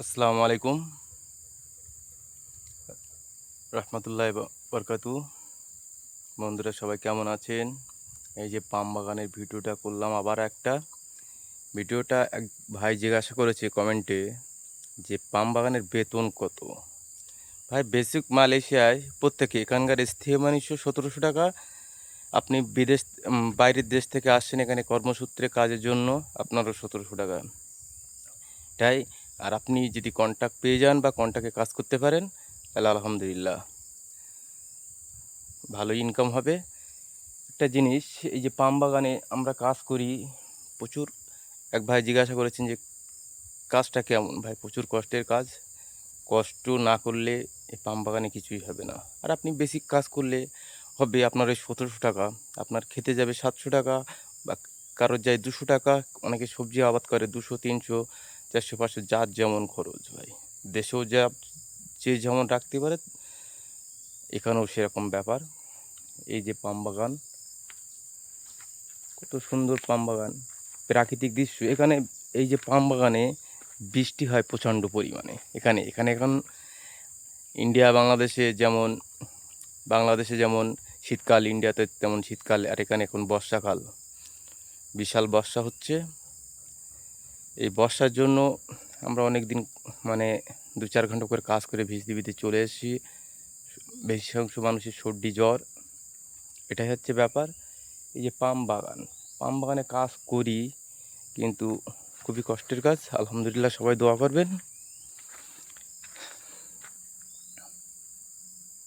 আসসালামু আলাইকুম। রহমতুল্লাহ বরকাতু বন্ধুরা, সবাই কেমন আছেন? এই যে পাম বাগানের ভিডিওটা করলাম আবার একটা। ভিডিওটা এক ভাই জিজ্ঞাসা করেছে কমেন্টে যে পাম বাগানের বেতন কত? ভাই, বেসিক মালয়েশিয়ায় প্রত্যেকে এখানকার স্থায়ী মানুষ সতেরোশো টাকা। আপনি বিদেশ বাইরের দেশ থেকে আসছেন এখানে কর্মসূত্রে কাজের জন্য, আপনারও সতেরোশো টাকা। এটাই আর আপনি যদি কন্ট্যাক্ট পেয়ে যান বা কন্ট্যাক্টে কাজ করতে পারেন, তাহলে আলহামদুলিল্লাহ। ভালো ইনকাম হবে। একটা জিনিস, এই যে পাম বাগানে আমরা কাজ করি, প্রচুর। এক ভাই জিজ্ঞাসা করেছেন যে, কাজটা কেমন? ভাই, প্রচুর কষ্টের কাজ। কষ্ট না করলে এই পাম বাগানে কিছুই হবে না। আর আপনি বেসিক কাজ করলে হবে আপনার ওই সতেরোশো টাকা। আপনার খেতে যাবে সাতশো টাকা বা কারোর যায় দুশো টাকা। অনেকে সবজি আবাদ করে দুশো, তিনশো। চারশো পাঁচশো যার যেমন খরচ ভাই। দেশেও যা, যে যেমন রাখতে পারে, এখানেও সেরকম ব্যাপার। এই যে পাম বাগান, কত সুন্দর পাম বাগান, প্রাকৃতিক দৃশ্য। এখানে এই যে পাম বাগানে বৃষ্টি হয় প্রচণ্ড পরিমাণে। এখানে এখানে এখন ইন্ডিয়া, বাংলাদেশে যেমন বাংলাদেশে যেমন শীতকাল, ইন্ডিয়াতে তেমন শীতকাল, আর এখানে এখন বর্ষাকাল। বিশাল বর্ষা হচ্ছে। এই বর্ষার জন্য আমরা অনেক দিন মানে দু চার ঘণ্টা করে কাজ করে ভিজতে ভিজতে চলে এসেছি। বেশি অংশ মানুষের সর্দি জ্বর, এটাই হচ্ছে ব্যাপার। এই যে পাম বাগান, পাম বাগানে কাজ করি কিন্তু খুবই কষ্টের কাজ। আলহামদুলিল্লাহ সবাই দোয়া করবেন।